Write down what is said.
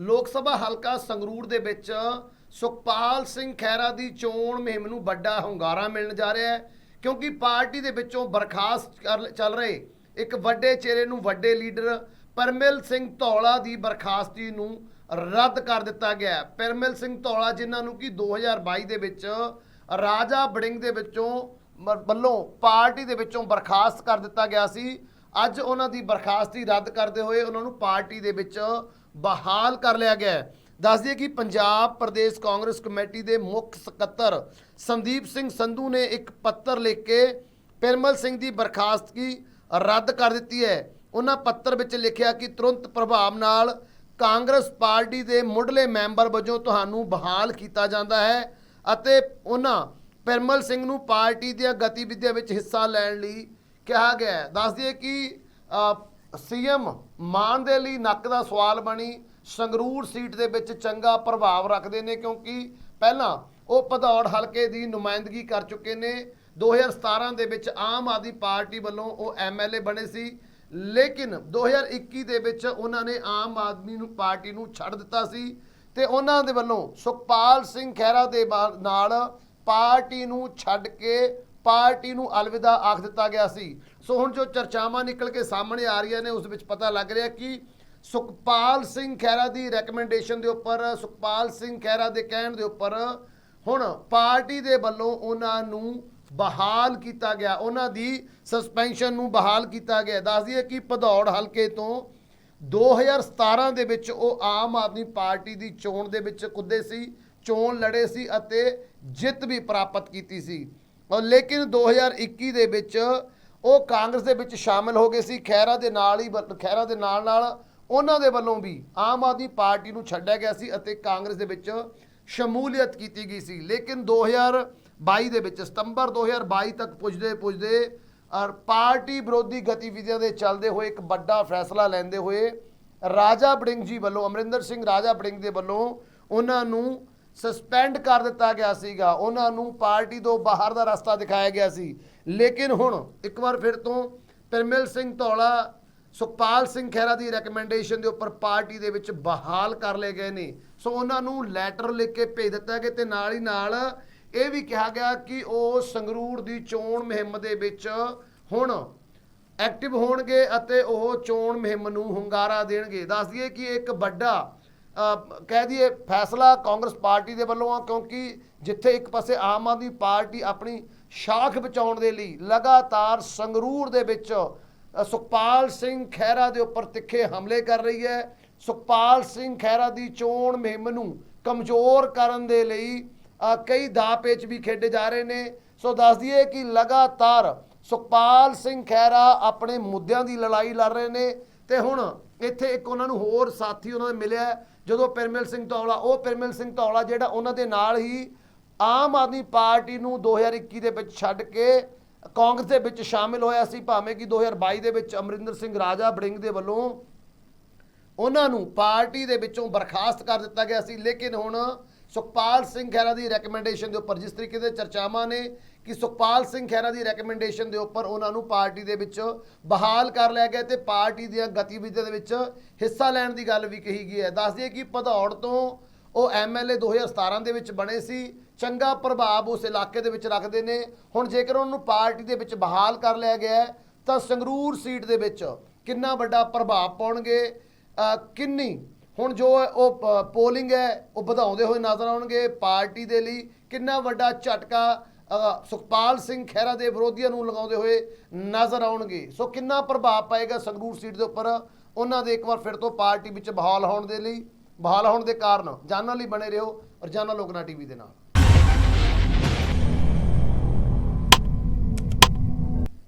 ਲੋਕ ਸਭਾ ਹਲਕਾ ਸੰਗਰੂਰ ਦੇ ਵਿੱਚ ਸੁਖਪਾਲ ਸਿੰਘ ਖਹਿਰਾ ਦੀ ਚੋਣ ਮੁਹਿੰਮ ਨੂੰ ਵੱਡਾ ਹੁੰਗਾਰਾ ਮਿਲਣ ਜਾ ਰਿਹਾ ਹੈ, ਕਿਉਂਕਿ ਪਾਰਟੀ ਦੇ ਵਿੱਚੋਂ ਬਰਖਾਸਤ ਕਰ- ਚੱਲ ਰਹੇ ਇੱਕ ਵੱਡੇ ਚਿਹਰੇ ਨੂੰ ਵੱਡੇ ਲੀਡਰ ਪਰਮਿਲ ਸਿੰਘ ਧੌਲਾ ਦੀ ਬਰਖਾਸਤੀ ਨੂੰ ਰੱਦ ਕਰ ਦਿੱਤਾ ਗਿਆ ਪਰਮਿਲ ਸਿੰਘ ਧੌਲਾ ਜਿਨ੍ਹਾਂ ਨੂੰ ਕਿ 2022 ਦੇ ਵਿੱਚ ਰਾਜਾ ਬੜਿੰਗ ਦੇ ਵਿੱਚੋਂ ਵੱਲੋਂ ਪਾਰਟੀ ਦੇ ਵਿੱਚੋਂ ਬਰਖਾਸਤ ਕਰ ਦਿੱਤਾ ਗਿਆ ਸੀ। ਅੱਜ ਉਹਨਾਂ ਦੀ ਬਰਖਾਸਤੀ ਰੱਦ ਕਰਦੇ ਹੋਏ ਉਹਨਾਂ ਨੂੰ ਪਾਰਟੀ ਦੇ ਵਿੱਚ ਬਹਾਲ ਕਰ ਲਿਆ ਗਿਆ ਹੈ। ਦੱਸ ਦਈਏ ਕਿ ਪੰਜਾਬ ਪ੍ਰਦੇਸ਼ ਕਾਂਗਰਸ ਕਮੇਟੀ ਦੇ ਮੁੱਖ ਸਕੱਤਰ ਸੰਦੀਪ ਸਿੰਘ ਸੰਧੂ ਨੇ ਇੱਕ ਪੱਤਰ ਲਿਖ ਕੇ ਪਿਰਮਲ ਸਿੰਘ ਦੀ ਬਰਖਾਸਤਗੀ ਰੱਦ ਕਰ ਦਿੱਤੀ ਹੈ। ਉਹਨਾਂ ਪੱਤਰ ਵਿੱਚ ਲਿਖਿਆ ਕਿ ਤੁਰੰਤ ਪ੍ਰਭਾਵ ਨਾਲ ਕਾਂਗਰਸ ਪਾਰਟੀ ਦੇ ਮੁੱਢਲੇ ਮੈਂਬਰ ਵਜੋਂ ਤੁਹਾਨੂੰ ਬਹਾਲ ਕੀਤਾ ਜਾਂਦਾ ਹੈ ਅਤੇ ਉਹਨਾਂ ਪਿਰਮਲ ਸਿੰਘ ਨੂੰ ਪਾਰਟੀ ਦੀਆਂ ਗਤੀਵਿਧੀਆਂ ਵਿੱਚ ਹਿੱਸਾ ਲੈਣ ਲਈ ਕਿਹਾ ਗਿਆ ਹੈ। ਦੱਸ ਦਈਏ ਕਿ ਸੀਐਮ ਮਾਨ ਦੇ ਲਈ ਨੱਕ ਦਾ ਸਵਾਲ ਬਣੀ, ਸੰਗਰੂਰ ਸੀਟ ਦੇ ਵਿੱਚ ਚੰਗਾ ਪ੍ਰਭਾਵ ਰੱਖਦੇ ਨੇ ਕਿਉਂਕਿ ਪਹਿਲਾਂ ਉਹ ਭਦੌੜ ਹਲਕੇ ਦੀ ਨੁਮਾਇੰਦਗੀ ਕਰ ਚੁੱਕੇ ਨੇ। 2017 ਦੇ ਵਿੱਚ ਆਮ ਆਦਮੀ ਪਾਰਟੀ ਵੱਲੋਂ ਉਹ ਐਮਐਲਏ ਬਣੇ ਸੀ। ਲੇਕਿਨ 2021 ਦੇ ਵਿੱਚ ਉਹਨਾਂ ਨੇ ਆਮ ਆਦਮੀ ਨੂੰ, ਪਾਰਟੀ ਨੂੰ ਛੱਡ ਦਿੱਤਾ ਸੀ ਤੇ ਉਹਨਾਂ ਦੇ ਵੱਲੋਂ ਸੁਖਪਾਲ ਸਿੰਘ ਖਹਿਰਾ ਦੇ ਬਾ- ਨਾਲ ਪਾਰਟੀ ਨੂੰ ਛੱਡ ਕੇ ਪਾਰਟੀ ਨੂੰ ਅਲਵਿਦਾ ਆਖ ਦਿੱਤਾ ਗਿਆ ਸੀ। ਸੋ ਹੁਣ ਜੋ ਚਰਚਾਵਾਂ ਨਿਕਲ ਕੇ ਸਾਹਮਣੇ ਆ ਰਹੀਆਂ ਨੇ, ਉਸ ਵਿੱਚ ਪਤਾ ਲੱਗ ਰਿਹਾ ਕਿ ਸੁਖਪਾਲ ਸਿੰਘ ਖਹਿਰਾ ਦੀ ਰეკਮੈਂਡੇਸ਼ਨ ਦੇ ਉੱਪਰ, ਸੁਖਪਾਲ ਸਿੰਘ ਖਹਿਰਾ ਦੇ ਕਹਿਣ ਦੇ ਉੱਪਰ ਹੁਣ ਪਾਰਟੀ ਦੇ ਵੱਲੋਂ ਉਹਨਾਂ ਨੂੰ ਬਹਾਲ ਕੀਤਾ ਗਿਆ, ਉਹਨਾਂ ਦੀ ਸਸਪੈਂਸ਼ਨ ਨੂੰ ਬਹਾਲ ਕੀਤਾ ਗਿਆ। ਦੱਸ ਦਈਏ ਕਿ ਭਦੌੜ ਹਲਕੇ ਤੋਂ 2017 ਦੇ ਵਿੱਚ ਉਹ ਆਮ ਆਦਮੀ ਪਾਰਟੀ ਦੀ ਚੋਣ ਦੇ ਵਿੱਚ ਕੁੱਦੇ ਸੀ, ਚੋਣ ਲੜੇ ਸੀ ਅਤੇ ਜਿੱਤ ਵੀ ਪ੍ਰਾਪਤ ਕੀਤੀ ਸੀ। ਔਰ ਲੇਕਿਨ 2021 ਦੇ ਵਿੱਚ ਉਹ ਕਾਂਗਰਸ ਦੇ ਵਿੱਚ ਸ਼ਾਮਲ ਹੋ ਗਏ ਸੀ। ਖੈਰਾ ਦੇ ਨਾਲ ਹੀ ਬ- ਖਹਿਰਾ ਦੇ ਨਾਲ ਨਾਲ ਉਹਨਾਂ ਦੇ ਵੱਲੋਂ ਵੀ ਆਮ ਆਦਮੀ ਪਾਰਟੀ ਨੂੰ ਛੱਡਿਆ ਗਿਆ ਸੀ ਅਤੇ ਕਾਂਗਰਸ ਦੇ ਵਿੱਚ ਸ਼ਮੂਲੀਅਤ ਕੀਤੀ ਗਈ ਸੀ। ਲੇਕਿਨ 2022 ਦੇ ਵਿੱਚ, ਸਤੰਬਰ 2022 ਤੱਕ ਪੁੱਜਦੇ ਪੁੱਜਦੇ ਔਰ ਪਾਰਟੀ ਵਿਰੋਧੀ ਗਤੀਵਿਧੀਆਂ ਦੇ ਚੱਲਦੇ ਹੋਏ ਇੱਕ ਵੱਡਾ ਫੈਸਲਾ ਲੈਂਦੇ ਹੋਏ ਰਾਜਾ ਬੜਿੰਗ ਜੀ ਵੱਲੋਂ, ਅਮਰਿੰਦਰ ਸਿੰਘ ਰਾਜਾ ਬੜਿੰਗ ਦੇ ਵੱਲੋਂ ਉਹਨਾਂ ਨੂੰ ਸਸਪੈਂਡ ਕਰ ਦਿੱਤਾ ਗਿਆ ਸੀਗਾ। ਉਹਨਾਂ ਨੂੰ ਪਾਰਟੀ ਤੋਂ ਬਾਹਰ ਦਾ ਰਸਤਾ ਦਿਖਾਇਆ ਗਿਆ ਸੀ। ਲੇਕਿਨ ਹੁਣ ਇੱਕ ਵਾਰ ਫਿਰ ਤੋਂ ਪਰਮਿਲ ਸਿੰਘ ਧੌਲਾ, ਸੁਖਪਾਲ ਸਿੰਘ ਖਹਿਰਾ ਦੀ ਰეკਮੈਂਡੇਸ਼ਨ ਦੇ ਉੱਪਰ ਪਾਰਟੀ ਦੇ ਵਿੱਚ ਬਹਾਲ ਕਰ ਲਏ ਗਏ ਨੇ। ਸੋ ਉਹਨਾਂ ਨੂੰ ਲੈਟਰ ਲਿਖ ਕੇ ਭੇਜ ਦਿੱਤਾ ਗਿਆ ਤੇ ਨਾਲ ਹੀ ਨਾਲ ਇਹ ਵੀ ਕਿਹਾ ਗਿਆ ਕਿ ਉਹ ਸੰਗਰੂਰ ਦੀ ਚੋਣ ਮੁਹਿੰਮ ਦੇ ਵਿੱਚ ਹੁਣ ਐਕਟਿਵ ਹੋਣਗੇ ਅਤੇ ਉਹ ਚੋਣ ਮੁਹਿੰਮ ਨੂੰ ਹੁੰਗਾਰਾ ਦੇਣਗੇ। ਦੱਸ ਦਈਏ ਕਿ ਇੱਕ ਵੱਡਾ ਕਹਿ ਦਈਏ ਫੈਸਲਾ ਕਾਂਗਰਸ ਪਾਰਟੀ ਦੇ ਵੱਲੋਂ ਆ, ਕਿਉਂਕਿ ਜਿੱਥੇ ਇੱਕ ਪਾਸੇ ਆਮ ਆਦਮੀ ਪਾਰਟੀ ਆਪਣੀ ਸ਼ਾਖ ਬਚਾਉਣ ਦੇ ਲਈ ਲਗਾਤਾਰ ਸੰਗਰੂਰ ਦੇ ਵਿੱਚ ਸੁਖਪਾਲ ਸਿੰਘ ਖਹਿਰਾ ਦੇ ਉੱਪਰ ਤਿੱਖੇ ਹਮਲੇ ਕਰ ਰਹੀ ਹੈ। ਸੁਖਪਾਲ ਸਿੰਘ ਖਹਿਰਾ ਦੀ ਚੋਣ ਮੁਹਿੰਮ ਨੂੰ ਕਮਜ਼ੋਰ ਕਰਨ ਦੇ ਲਈ ਕਈ ਦਾਅ ਪੇਚ ਵੀ ਖੇਡੇ ਜਾ ਰਹੇ ਨੇ। ਸੋ ਦੱਸ ਦਈਏ ਕਿ ਲਗਾਤਾਰ ਸੁਖਪਾਲ ਸਿੰਘ ਖਹਿਰਾ ਆਪਣੇ ਮੁੱਦਿਆਂ ਦੀ ਲੜਾਈ ਲੜ ਰਹੇ ਨੇ। ਤੇ ਹੁਣ ਇੱਥੇ ਇੱਕ ਉਹਨਾਂ ਨੂੰ ਹੋਰ ਸਾਥੀ ਉਹਨਾਂ ਦੇ ਮਿਲਿਆ ਜਦੋਂ ਪਿਰਮਲ ਸਿੰਘ ਧੌਲਾ, ਉਹ ਪਿਰਮਲ ਸਿੰਘ ਧੌਲਾ ਜਿਹੜਾ ਉਹਨਾਂ ਦੇ ਨਾਲ ਹੀ ਆਮ ਆਦਮੀ ਪਾਰਟੀ ਨੂੰ 2021 ਦੇ ਵਿੱਚ ਛੱਡ ਕੇ ਕਾਂਗਰਸ ਦੇ ਵਿੱਚ ਸ਼ਾਮਿਲ ਹੋਇਆ ਸੀ, ਭਾਵੇਂ ਕਿ 2022 ਦੇ ਵਿੱਚ ਅਮਰਿੰਦਰ ਸਿੰਘ ਰਾਜਾ ਬੜਿੰਗ ਦੇ ਵੱਲੋਂ ਉਹਨਾਂ ਨੂੰ ਪਾਰਟੀ ਦੇ ਵਿੱਚੋਂ ਬਰਖਾਸਤ ਕਰ ਦਿੱਤਾ ਗਿਆ ਸੀ, ਲੇਕਿਨ ਹੁਣ ਸੁਖਪਾਲ ਸਿੰਘ ਖਹਿਰਾ ਦੀ ਰეკਮੈਂਡੇਸ਼ਨ ਦੇ ਉੱਪਰ, ਜਿਸ ਤਰੀਕੇ ਦੇ ਚਰਚਾਵਾਂ ਨੇ ਕਿ ਸੁਖਪਾਲ ਸਿੰਘ ਖਹਿਰਾ ਦੀ ਰეკਮੈਂਡੇਸ਼ਨ ਦੇ ਉੱਪਰ ਉਹਨਾਂ ਨੂੰ ਪਾਰਟੀ ਦੇ ਵਿੱਚ ਬਹਾਲ ਕਰ ਲਿਆ ਗਿਆ ਤੇ ਪਾਰਟੀ ਦੀਆਂ ਗਤੀਵਿਧੀਆਂ ਦੇ ਵਿੱਚ ਹਿੱਸਾ ਲੈਣ ਦੀ ਗੱਲ ਵੀ ਕਹੀ ਗਈ ਹੈ। ਦੱਸ ਦਈਏ ਕਿ ਭਦੌੜ ਤੋਂ ਉਹ ਐਮਐਲਏ 2017 ਦੇ ਵਿੱਚ ਬਣੇ ਸੀ, ਚੰਗਾ ਪ੍ਰਭਾਵ ਉਸ ਇਲਾਕੇ ਦੇ ਵਿੱਚ ਰੱਖਦੇ ਨੇ। ਹੁਣ ਜੇਕਰ ਉਹਨਾਂ ਨੂੰ ਪਾਰਟੀ ਦੇ ਵਿੱਚ ਬਹਾਲ ਕਰ ਲਿਆ ਗਿਆ ਤਾਂ ਸੰਗਰੂਰ ਸੀਟ ਦੇ ਵਿੱਚ ਕਿੰਨਾ ਵੱਡਾ ਪ੍ਰਭਾਵ ਪਾਉਣਗੇ ਕਿੰਨੀ ਹੁਣ ਜੋ ਉਹ ਪੋਲਿੰਗ ਹੈ, ਉਹ ਵਧਾਉਂਦੇ ਹੋਏ ਨਜ਼ਰ ਆਉਣਗੇ। ਪਾਰਟੀ ਦੇ ਲਈ ਕਿੰਨਾ ਵੱਡਾ ਝਟਕਾ ਸੁਖਪਾਲ ਸਿੰਘ ਖਹਿਰਾ ਦੇ ਵਿਰੋਧੀਆਂ ਨੂੰ ਲਗਾਉਂਦੇ ਹੋਏ ਨਜ਼ਰ ਆਉਣਗੇ। ਸੋ ਕਿੰਨਾ ਪ੍ਰਭਾਵ ਪਾਏਗਾ ਸੰਗਰੂਰ ਸੀਟ ਦੇ ਉੱਪਰ? ਉਹਨਾਂ ਦੇ ਇੱਕ ਵਾਰ ਫਿਰ ਤੋਂ ਪਾਰਟੀ ਵਿੱਚ ਬਹਾਲ ਹੋਣ ਦੇ ਲਈ, ਬਹਾਲ ਹੋਣ ਦੇ ਕਾਰਨ ਜਾਨਾਂ ਲਈ ਬਣੇ ਰਹੋ, ਰੋਜ਼ਾਨਾ ਜਾਨਾਂ ਲੋਕਨਾ ਟੀਵੀ ਦੇ ਨਾਲ।